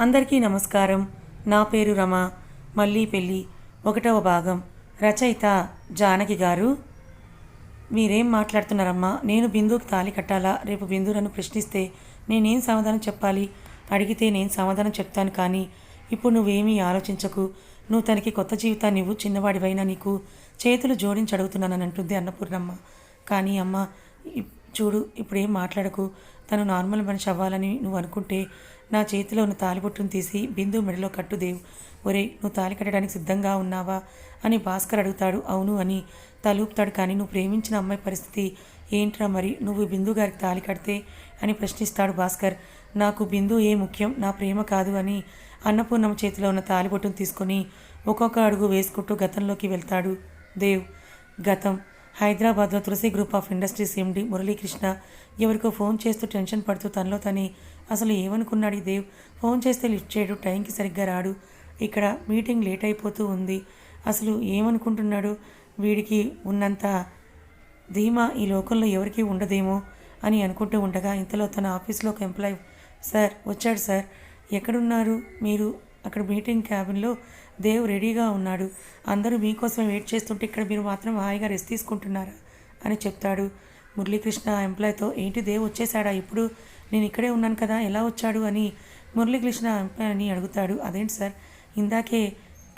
అందరికీ నమస్కారం. నా పేరు రమ. మళ్ళీ పెళ్ళి. ఒకటవ భాగం. రచయిత జానకి గారు. మీరేం మాట్లాడుతున్నారమ్మా? నేను బిందుకి తాళి కట్టాలా? రేపు బిందు నన్ను ప్రశ్నిస్తే నేనేం సమాధానం చెప్పాలి? అడిగితే నేను సమాధానం చెప్తాను కానీ ఇప్పుడు నువ్వేమీ ఆలోచించకు. నువ్వు తనకి కొత్త జీవితాన్ని ఇవ్వు చిన్నవాడివైనా నీకు. చేతులు జోడించి అడుగుతున్నానని అంటుంది అన్నపూర్ణమ్మ. కానీ అమ్మ ఇప్- చూడు ఇప్పుడేం మాట్లాడకు. తను నార్మల్ మనిషి అవ్వాలని నువ్వు అనుకుంటే నా చేతిలో ఉన్న తాలిబొట్టును తీసి బిందు మెడలో కట్టు దేవు. ఒరే నువ్వు తాలి కట్టడానికి సిద్ధంగా ఉన్నావా? అని భాస్కర్ అడుగుతాడు. అవును అని. తలూపుతాడు కానీ నువ్వు ప్రేమించిన అమ్మాయి పరిస్థితి ఏంట్రా మరి? నువ్వు బిందు గారికి తాలి కడితే? అని ప్రశ్నిస్తాడు భాస్కర్. నాకు బిందు ఏ ముఖ్యం? నా ప్రేమ కాదు అని అన్నపూర్ణమ్మ చేతిలో ఉన్న తాలిబొట్టును తీసుకొని ఒక్కొక్క అడుగు వేసుకుంటూ గతంలోకి వెళ్తాడు దేవ్. గతం. హైదరాబాద్లో Tulasi group of industries MD Muralikrishna ఎవరికో ఫోన్ చేస్తూ టెన్షన్ పడుతూ తనలో తని అసలు ఏమనుకున్నాడు ఈ దేవ్? ఫోన్ చేస్తే లిఫ్ట్ చేయడు టైంకి సరిగ్గా రాడు. ఇక్కడ మీటింగ్ లేట్ అయిపోతూ ఉంది. అసలు ఏమనుకుంటున్నాడు? వీడికి ఉన్నంత ధీమా ఈ లోకంలో ఎవరికీ ఉండదేమో అని అనుకుంటూ ఉండగా ఇంతలో తన ఆఫీస్లో ఒక ఎంప్లాయ్ సార్ వచ్చాడు సార్. ఎక్కడున్నారు మీరు? అక్కడ మీటింగ్ క్యాబిన్లో దేవ్ రెడీగా ఉన్నాడు. అందరూ మీకోసం వెయిట్ చేస్తుంటే ఇక్కడ మీరు మాత్రం హాయిగా రెస్ట్ తీసుకుంటున్నారా? అని చెప్తాడు. మురళీకృష్ణ ఎంప్లాయ్తో ఏంటి దేవ్ వచ్చేసాడా ఇప్పుడు? నేను ఇక్కడే ఉన్నాను కదా ఎలా వచ్చాడు? అని మురళీకృష్ణ ఆ ఎంప్లాయ్ని అడుగుతాడు. అదేంటి సార్ ఇందాకే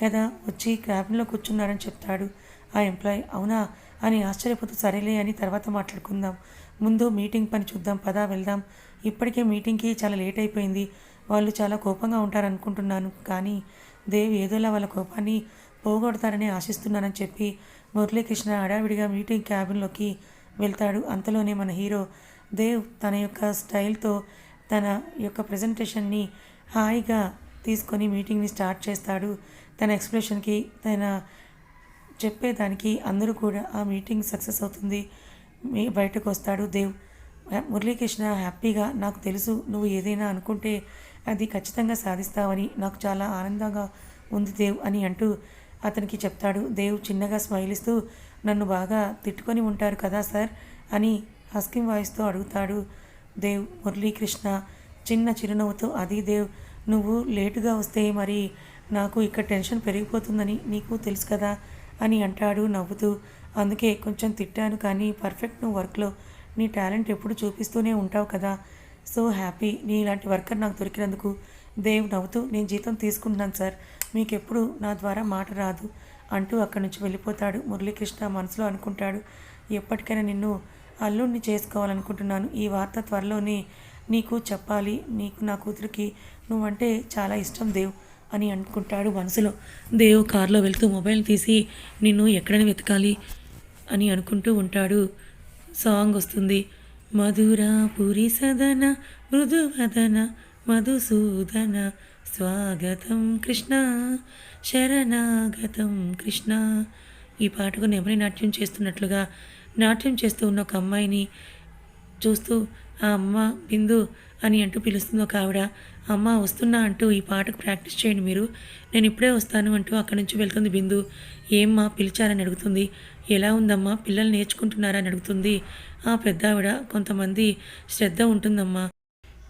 కదా వచ్చి క్యాబిన్లో కూర్చున్నారని చెప్తాడు ఆ ఎంప్లాయ్. అవునా? అని ఆశ్చర్యపోతూ సరేలే అని తర్వాత మాట్లాడుకుందాం. ముందు మీటింగ్ పని చూద్దాం పదా వెళ్దాం. ఇప్పటికే మీటింగ్కి చాలా లేట్ అయిపోయింది. వాళ్ళు చాలా కోపంగా ఉంటారనుకుంటున్నాను. కానీ దేవి ఏదోలా వాళ్ళ కోపాన్ని పోగొడతారని ఆశిస్తున్నానని చెప్పి మురళీకృష్ణ హడావిడిగా మీటింగ్ క్యాబిన్లోకి వెళ్తాడు. అంతలోనే మన హీరో దేవ్ తన యొక్క స్టైల్తో తన యొక్క ప్రజెంటేషన్ని హాయిగా తీసుకొని మీటింగ్ని స్టార్ట్ చేస్తాడు. తన ఎక్స్ప్రెషన్కి తన చెప్పేదానికి అందరూ కూడా ఆ మీటింగ్ సక్సెస్ అవుతుంది. మీ- బయటకు వస్తాడు దేవ్. మురళీకృష్ణ హ్యాపీగా నాకు తెలుసు నువ్వు ఏదైనా అనుకుంటే అది ఖచ్చితంగా సాధిస్తావని నాకు చాలా ఆనందంగా ఉంది దేవ్ అని అంటూ అతనికి చెప్తాడు. దేవ్ చిన్నగా స్మైల్ ఇస్తూ నన్ను బాగా తిట్టుకొని ఉంటారు కదా సార్ అని హస్కింగ్ వాయిస్తో అడుగుతాడు దేవ్. మురళీకృష్ణ చిన్న చిరునవ్వుతో అది దేవ్ నువ్వు లేటుగా వస్తే మరి నాకు ఇక్కడ టెన్షన్ పెరిగిపోతుందని నీకు తెలుసు కదా అని అంటాడు నవ్వుతూ. అందుకే కొంచెం తిట్టాను కానీ పర్ఫెక్ట్ నువ్వు వర్క్లో నీ టాలెంట్ ఎప్పుడు చూపిస్తూనే ఉంటావు కదా సో హ్యాపీ. నీ ఇలాంటి వర్కర్ నాకు దొరికినందుకు దేవ్ నవ్వుతూ నేను జీతం తీసుకుంటున్నాను సార్. మీకు ఎప్పుడు నా ద్వారా మాట రాదు అంటూ అక్కడి నుంచి వెళ్ళిపోతాడు. మురళీకృష్ణ మనసులో అనుకుంటాడు ఎప్పటికైనా నిన్ను అల్లుడిని చేసుకోవాలనుకుంటున్నాను. ఈ వార్త త్వరలోనే నీకు చెప్పాలి. నీకు నా కూతురికి నువ్వంటే చాలా ఇష్టం దేవ్ అని అనుకుంటాడు మనసులో. దేవ్ కారులో వెళ్తూ మొబైల్ తీసి నిన్ను ఎక్కడని వెతకాలి అని అనుకుంటూ ఉంటాడు. సాంగ్ వస్తుంది. మధురాపురి సదన మృదువదన మధుసూదన స్వాగతం కృష్ణ శరణాగతం కృష్ణ. ఈ పాటకు నెమలి నాట్యం చేస్తున్నట్లుగా నాట్యం చేస్తూ ఉన్న ఒక అమ్మాయిని చూస్తూ ఆ అమ్మ బిందు అని అంటూ పిలుస్తుంది ఒక ఆవిడ. అమ్మ వస్తున్నా అంటూ ఈ పాటకు ప్రాక్టీస్ చేయండి మీరు. నేను ఇప్పుడే వస్తాను అంటూ అక్కడి నుంచి వెళ్తుంది బిందు. ఏమ్మా పిలిచారని అడుగుతుంది. ఎలా ఉందమ్మా? పిల్లలు నేర్చుకుంటున్నారా? అని అడుగుతుంది. ఆ పెద్ద ఆవిడ కొంతమంది శ్రద్ధ ఉంటుందమ్మా.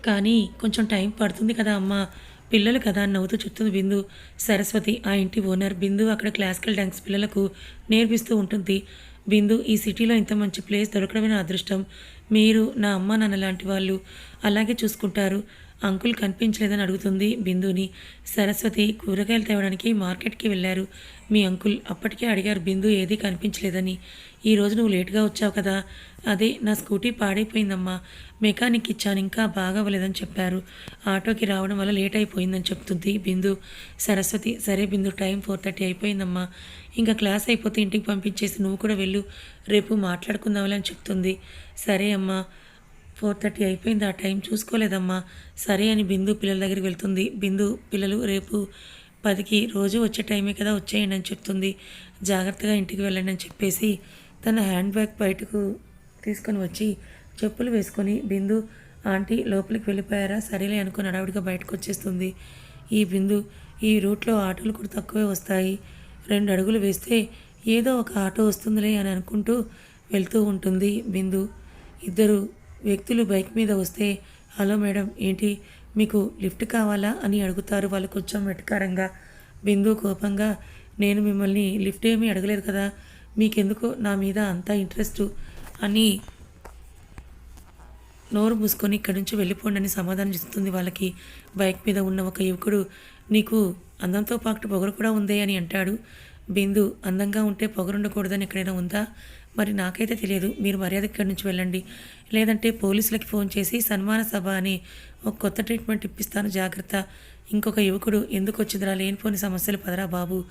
కానీ కొంచెం టైం పడుతుంది కదా అమ్మా. పిల్లలు కదా అని నవ్వుతూ చెప్తుంది బిందు. సరస్వతి ఆ ఇంటి ఓనర్ బిందు అక్కడ క్లాసికల్ డ్యాన్స్ పిల్లలకు నేర్పిస్తూ ఉంటుంది. బిందు ఈ సిటీలో ఇంత మంచి ప్లేస్ దొరకడమే నా అదృష్టం. మీరు నా అమ్మ నాన్న లాంటి వాళ్ళు అలాగే చూసుకుంటారు. అంకుల్ కనిపించలేదని అడుగుతుంది బిందుని. సరస్వతి కూరగాయలు తేవడానికి మార్కెట్కి వెళ్ళారు. మీ అంకుల్ అప్పటికే అడిగారు బిందు ఏది కనిపించలేదని. ఈ రోజు నువ్వు లేట్గా వచ్చావు కదా. అదే నా స్కూటీ పాడైపోయిందమ్మా. మెకానిక్ ఇచ్చాను ఇంకా బాగవ్వలేదని చెప్పారు. ఆటోకి రావడం వల్ల లేట్ అయిపోయిందని చెప్తుంది బిందు. సరస్వతి సరే బిందు టైం ఫోర్ థర్టీ అయిపోయిందమ్మా. ఇంకా క్లాస్ అయిపోతే ఇంటికి పంపించేసి నువ్వు కూడా వెళ్ళు. రేపు మాట్లాడుకుందాంలే అని చెప్తుంది. సరే అమ్మా. ఫోర్ థర్టీ అయిపోయింది. ఆ టైం చూసుకోలేదమ్మా. సరే అని బిందు పిల్లల దగ్గరికి వెళ్తుంది. బిందు పిల్లలు రేపు పదికి రోజు వచ్చే టైమే కదా వచ్చేయండి అని చెప్తుంది. జాగ్రత్తగా ఇంటికి వెళ్ళండి అని చెప్పేసి తన హ్యాండ్ బ్యాగ్ బయటకు తీసుకొని వచ్చి చెప్పులు వేసుకొని బిందు ఆంటీ లోపలికి వెళ్ళిపోయారా? సరేలే అనుకుని అడవిడిగా బయటకు వచ్చేస్తుంది. ఈ బిందు ఈ రూట్లో ఆటోలు కూడా తక్కువే వస్తాయి. రెండు అడుగులు వేస్తే ఏదో ఒక ఆటో వస్తుందిలే అని అనుకుంటూ వెళ్తూ ఉంటుంది బిందు. ఇద్దరు వ్యక్తులు బైక్ మీద వస్తే హలో మేడం ఏంటి? మీకు లిఫ్ట్ కావాలా? అని అడుగుతారు వాళ్ళు కొంచెం వెటకారంగా. బిందు కోపంగా నేను మిమ్మల్ని లిఫ్ట్ ఏమీ అడగలేదు కదా మీకెందుకు నా మీద అంత ఇంట్రెస్ట్? అని నోరు మూసుకొని ఇక్కడి నుంచి వెళ్ళిపోండి అని సమాధానం ఇస్తుంది వాళ్ళకి. బైక్ మీద ఉన్న ఒక యువకుడు నీకు అందంతో పాటు పొగరు కూడా ఉందే అని అంటాడు. బిందు అందంగా ఉంటే పొగరుండకూడదని ఎక్కడైనా ఉందా? మరి నాకైతే తెలియదు. మీరు మర్యాద ఇక్కడి నుంచి వెళ్ళండి? లేదంటే పోలీసులకి ఫోన్ చేసి సన్మాన సభ అని ఒక కొత్త ట్రీట్మెంట్ ఇప్పిస్తాను జాగ్రత్త. ఇంకొక యువకుడు ఎందుకు వచ్చిందిరా? లేనిపోని సమస్యలు పదరా బాబు.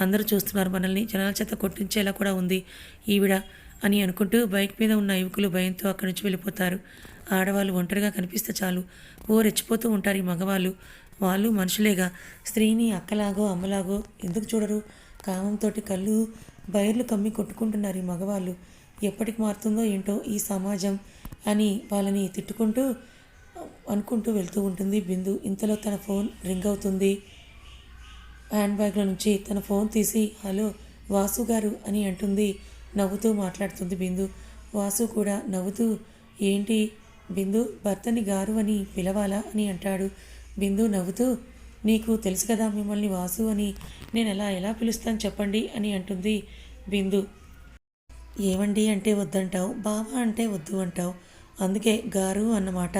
అందరూ చూస్తున్నారు మనల్ని. జనాల చేత కొట్టించేలా కూడా ఉంది ఈవిడ అని అనుకుంటూ బైక్ మీద ఉన్న యువకులు భయంతో అక్కడి నుంచి వెళ్ళిపోతారు. ఆడవాళ్ళు ఒంటరిగా కనిపిస్తే చాలు. ఓ రెచ్చిపోతూ ఉంటారు ఈ మగవాళ్ళు. వాళ్ళు మనుషులేగా. స్త్రీని అక్కలాగో అమ్మలాగో ఎందుకు చూడరు? కామంతో కళ్ళు బయర్లు కమ్మి కొట్టుకుంటున్నారు ఈ మగవాళ్ళు. ఎప్పటికి మారుతుందో ఏంటో ఈ సమాజం అని వాళ్ళని తిట్టుకుంటూ అనుకుంటూ వెళ్తూ ఉంటుంది. బిందు ఇంతలో తన ఫోన్ రింగ్ అవుతుంది. హ్యాండ్ బ్యాగ్లో నుంచి తన ఫోన్ తీసి హలో వాసు గారు అని అంటుంది. నవ్వుతూ మాట్లాడుతుంది బిందు. వాసు కూడా నవ్వుతూ ఏంటి బిందు భర్తని గారు అని పిలవాలా? అని అంటాడు. బిందు నవ్వుతూ నీకు తెలుసు కదా మిమ్మల్ని వాసు అని. నేను ఎలా ఎలా పిలుస్తాను చెప్పండి అని అంటుంది బిందు. ఏవండి అంటే వద్దంటావు బావా అంటే వద్దు అంటావు. అందుకే గారు అన్నమాట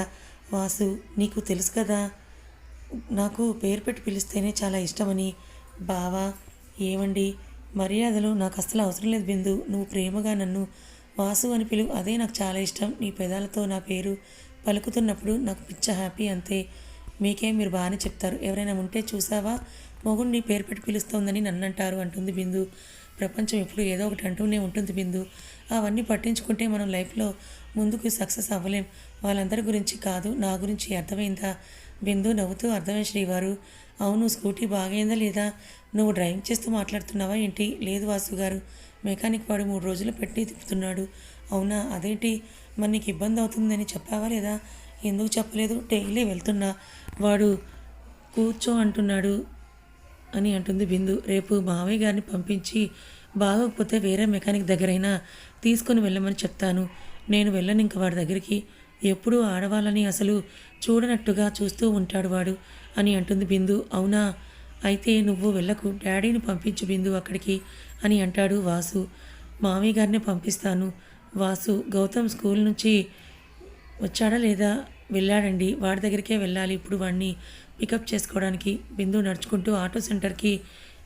వాసు నీకు తెలుసు కదా నాకు పేరు పెట్టి పిలిస్తేనే చాలా ఇష్టమని. బావా ఏమండి? మర్యాదలు నాకు అస్సలు అవసరం లేదు బిందు నువ్వు ప్రేమగా నన్ను వాసు అని పిలువు అదే నాకు చాలా ఇష్టం. నీ పెదాలతో నా పేరు పలుకుతున్నప్పుడు నాకు పిచ్చ హ్యాపీ అంతే. మీకే మీరు బాగానే చెప్తారు. ఎవరైనా ఉంటే చూసావా? మొగుడిని పేరు పెట్టి పిలుస్తోందని నన్ను అంటారు అంటుంది బిందు. ప్రపంచం ఎప్పుడు ఏదో ఒకటి అంటూనే ఉంటుంది బిందు. అవన్నీ పట్టించుకుంటే మనం లైఫ్లో ముందుకు సక్సెస్ అవ్వలేం. వాళ్ళందరి గురించి కాదు నా గురించి అర్థమైందా? బిందు నవ్వుతూ అర్థమై శ్రీవారు. అవును స్కూటీ బాగైందా లేదా? నువ్వు డ్రైవింగ్ చేస్తూ మాట్లాడుతున్నావా ఏంటి? లేదు వాసు గారు. మెకానిక్ వాడు మూడు రోజులు పెట్టి తిప్పుతున్నాడు. అవునా? అదేంటి? మరి నీకు ఇబ్బంది అవుతుందని చెప్పావా లేదా? ఎందుకు చెప్పలేదు? డైలీ వెళ్తున్నా. వాడు కూర్చో అంటున్నాడు అని అంటుంది బిందు. రేపు మావయ్య గారిని పంపించి బాగోకపోతే వేరే మెకానిక్ దగ్గరైనా తీసుకొని వెళ్ళమని చెప్తాను. నేను వెళ్ళను ఇంక వాడి దగ్గరికి. ఎప్పుడూ ఆడవాళ్ళని అసలు చూడనట్టుగా చూస్తూ ఉంటాడు వాడు అని అంటుంది బిందు. అవునా? అయితే నువ్వు వెళ్ళకు. డాడీని పంపించు బిందు అక్కడికి అని అంటాడు వాసు. మామయ్య గారిని పంపిస్తాను. వాసు గౌతమ్ స్కూల్ నుంచి వచ్చాడా లేదా? వెళ్ళాడండి. వాడి దగ్గరికే వెళ్ళాలి. ఇప్పుడు వాడిని పికప్ చేసుకోవడానికి బిందు నడుచుకుంటూ ఆటో సెంటర్కి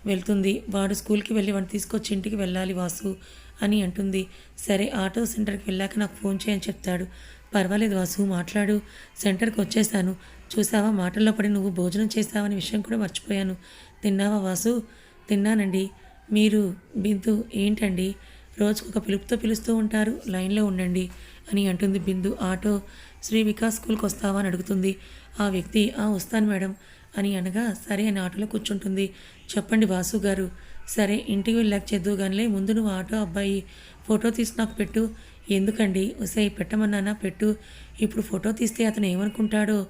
వెళ్తుంది. వాడు స్కూల్కి వెళ్ళి వాడిని తీసుకొచ్చి ఇంటికి వెళ్ళాలి వాసు అని అంటుంది. సరే ఆటో సెంటర్కి వెళ్ళాక నాకు ఫోన్ చేయని చెప్తాడు. పర్వాలేదు వాసు మాట్లాడు. సెంటర్కి వచ్చేసాను. చూసావా? మాటల్లో పడి నువ్వు భోజనం చేస్తావనే విషయం కూడా మర్చిపోయాను. తిన్నావా వాసు? తిన్నానండి. మీరు బిందు ఏంటండి? రోజుకొక పిలుపుతో పిలుస్తూ ఉంటారు. లైన్లో ఉండండి. అని అంటుంది బిందు. ఆటో శ్రీ వికాస్ స్కూల్కి వస్తావా అని అడుగుతుంది. ఆ వ్యక్తి ఆ వస్తాను మేడం అని అనగా సరే అని ఆటోలో కూర్చుంటుంది. చెప్పండి వాసు గారు. సరే ఇంటికి వెళ్ళాక చేద్దు కానీ ముందు నువ్వు ఆటో అబ్బాయి ఫోటో తీసి నాకు పెట్టు. ఎందుకండి? ఒసై పెట్టమన్నానా? పెట్టు. ఇప్పుడు ఫోటో తీస్తే అతను ఏమనుకుంటాడో?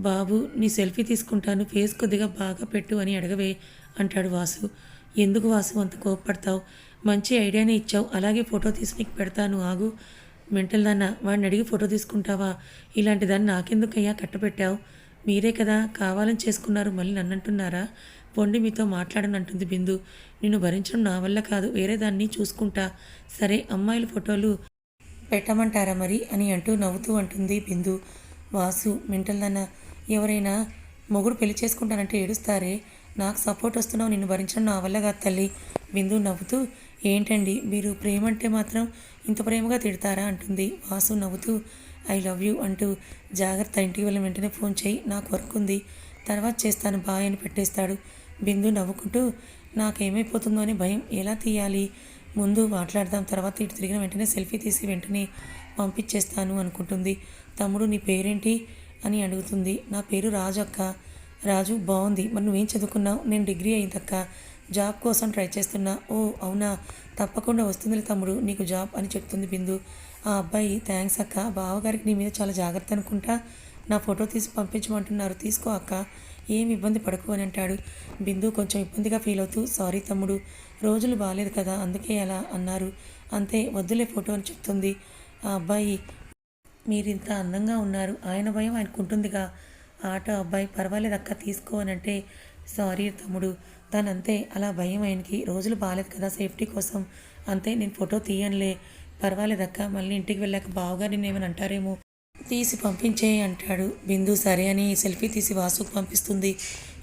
బాబు నీ సెల్ఫీ తీసుకుంటాను. ఫేస్ కొద్దిగా బాగా పెట్టు అని అడగవే అంటాడు వాసు. ఎందుకు వాసు అంత కోపడతావు మంచి ఐడియానే ఇచ్చావు. అలాగే ఫోటో తీసి నీకు పెడతాను. ఆగు. మెంటల్ దాన్న వాడిని అడిగి ఫోటో తీసుకుంటావా? ఇలాంటి దాన్ని నాకెందుకయ్యా కట్టపెట్టావు మీరే కదా కావాలని చేసుకున్నారు మళ్ళీ నన్నంటున్నారా? పొండి మీతో మాట్లాడనంటుంది బిందు. నిన్ను భరించడం నా వల్ల కాదు వేరే దాన్ని చూసుకుంటా. సరే అమ్మాయిల ఫోటోలు పెట్టమంటారా మరి? అని అంటూ నవ్వుతూ అంటుంది బిందు. వాసు మెంటల్దన్న ఎవరైనా మొగుడు పెళ్ళి చేసుకుంటానంటే ఏడుస్తారే? నాకు సపోర్ట్ వస్తున్నావు నిన్ను భరించడం నా వల్ల కాదు తల్లి. బిందు నవ్వుతూ ఏంటండి? మీరు ప్రేమ అంటే మాత్రం ఇంత ప్రేమగా తిడతారా? అంటుంది. వాసు నవ్వుతూ ఐ లవ్ యూ అంటూ జాగ్రత్త ఇంటికి వెళ్ళిన వెంటనే ఫోన్ చేయి నాకు వర్క్ ఉంది. తర్వాత చేస్తాను బాయ్ అని పెట్టేస్తాడు. బిందు నవ్వుకుంటూ నాకేమైపోతుందో అని భయం. ఎలా తీయాలి? ముందు మాట్లాడదాం తర్వాత ఇటు తిరిగిన వెంటనే సెల్ఫీ తీసి వెంటనే పంపించేస్తాను అనుకుంటుంది. తమ్ముడు నీ పేరేంటి? అని అడుగుతుంది. నా పేరు రాజు అక్క. రాజు బాగుంది మరి నువ్వేం చదువుకున్నావు? నేను డిగ్రీ అయిందక్క. జాబ్ కోసం ట్రై చేస్తున్నా ఓ అవునా? తప్పకుండా వస్తుంది తమ్ముడు నీకు జాబ్ అని చెప్తుంది బిందు. ఆ అబ్బాయి థ్యాంక్స్ అక్క. బావగారికి నీ మీద చాలా జాగ్రత్త అనుకుంటా. నా ఫోటో తీసి పంపించమంటున్నారు. తీసుకో అక్క. ఏం ఇబ్బంది పడకు అని అంటాడు. బిందు కొంచెం ఇబ్బందిగా ఫీల్ అవుతూ సారీ తమ్ముడు రోజులు బాగాలేదు కదా అందుకే అలా అన్నారు. అంతే వద్దులే ఫోటో అని చెప్తుంది. ఆ అబ్బాయి మీరింత అందంగా ఉన్నారు. ఆయన భయం ఆయనకుంటుందిగా. ఆటో అబ్బాయి పర్వాలేదు అక్క తీసుకో అని అంటే సారీ తమ్ముడు తనంతే. అలా భయం ఆయనకి. రోజులు బాగాలేదు కదా సేఫ్టీ కోసం. అంతే నేను ఫోటో తీయనులే. పర్వాలేదక్క మళ్ళీ ఇంటికి వెళ్ళాక బావగారు నేనేమని ఏమైనా అంటారేమో. తీసి పంపించే అంటాడు. బిందు సరే అని సెల్ఫీ తీసి వాసుకు పంపిస్తుంది.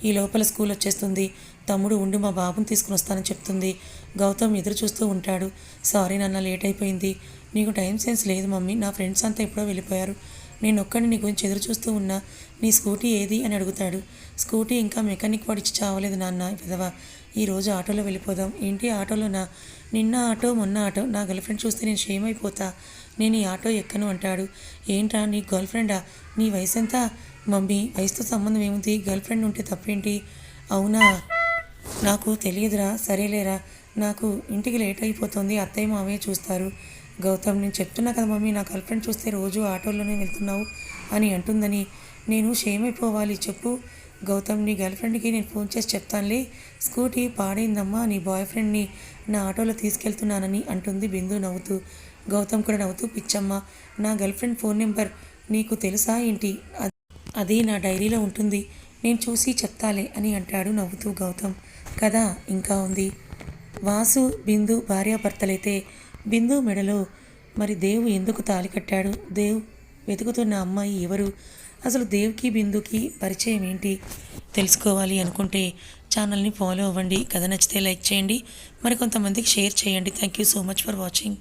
ఈ లోపల స్కూల్ వచ్చేస్తుంది. తమ్ముడు ఉండి మా బాబుని తీసుకుని వస్తానని చెప్తుంది. గౌతమ్ ఎదురు చూస్తూ ఉంటాడు. సారీ నాన్న లేట్ అయిపోయింది. నీకు టైం సెన్స్ లేదు మమ్మీ. నా ఫ్రెండ్స్ అంతా ఎప్పుడో వెళ్ళిపోయారు. నేను ఒక్కడిని నీ గురించి ఎదురు చూస్తూ ఉన్నా నీ స్కూటీ ఏది అని అడుగుతాడు. స్కూటీ ఇంకా మెకానిక్ వాడిచ్చి చావలేదు నాన్న విధవ. ఈరోజు ఆటోలో వెళ్ళిపోదాం. ఏంటి ఆటోలోనా? నిన్న ఆటో మొన్న ఆటో. నా గర్ల్ ఫ్రెండ్ చూస్తే నేను షేమ్ అయిపోతా. నేను ఈ ఆటో ఎక్కను అంటాడు. ఏంట్రా నీ గర్ల్ ఫ్రెండా? నీ వయసు ఎంత మమ్మీ వయసుతో సంబంధం ఏముంది? గర్ల్ ఫ్రెండ్ ఉంటే తప్పేంటి? అవునా? నాకు తెలియదురా సరేలేరా. నాకు ఇంటికి లేట్ అయిపోతుంది అత్తయ్య మావయ్య చూస్తారు. గౌతమ్ నేను చెప్తున్నా కదా మమ్మీ నా గర్ల్ ఫ్రెండ్ చూస్తే రోజు ఆటోలోనే వెళ్తున్నావు అని అంటుందని. నేను షేమ్ అయిపోవాలి చెప్పు. గౌతమ్ నీ గర్ల్ ఫ్రెండ్కి నేను ఫోన్ చేసి చెప్తానులే. స్కూటీ పాడైందమ్మా నీ బాయ్ ఫ్రెండ్ని నా ఆటోలో తీసుకెళ్తున్నానని అంటుంది బిందు నవ్వుతూ. గౌతమ్ కూడా నవ్వుతూ పిచ్చమ్మ నా గర్ల్ ఫ్రెండ్ ఫోన్ నెంబర్ నీకు తెలుసా ఏంటి? అది నా డైరీలో ఉంటుంది. నేను చూసి చెప్తాలే అని అంటాడు నవ్వుతూ గౌతమ్. కదా ఇంకా ఉంది. వాసు బిందు భార్యాభర్తలైతే బిందు మెడలో మరి దేవు ఎందుకు తాలి కట్టాడు? దేవ్ వెతుకుతున్న అమ్మాయి ఎవరు? అసలు దేవ్కి బిందుకి పరిచయం ఏంటి? తెలుసుకోవాలి అనుకుంటే ఛానల్ని ఫాలో అవ్వండి. కథ నచ్చితే లైక్ చేయండి. మరి కొంతమందికి షేర్ చేయండి. Thank you so much for watching.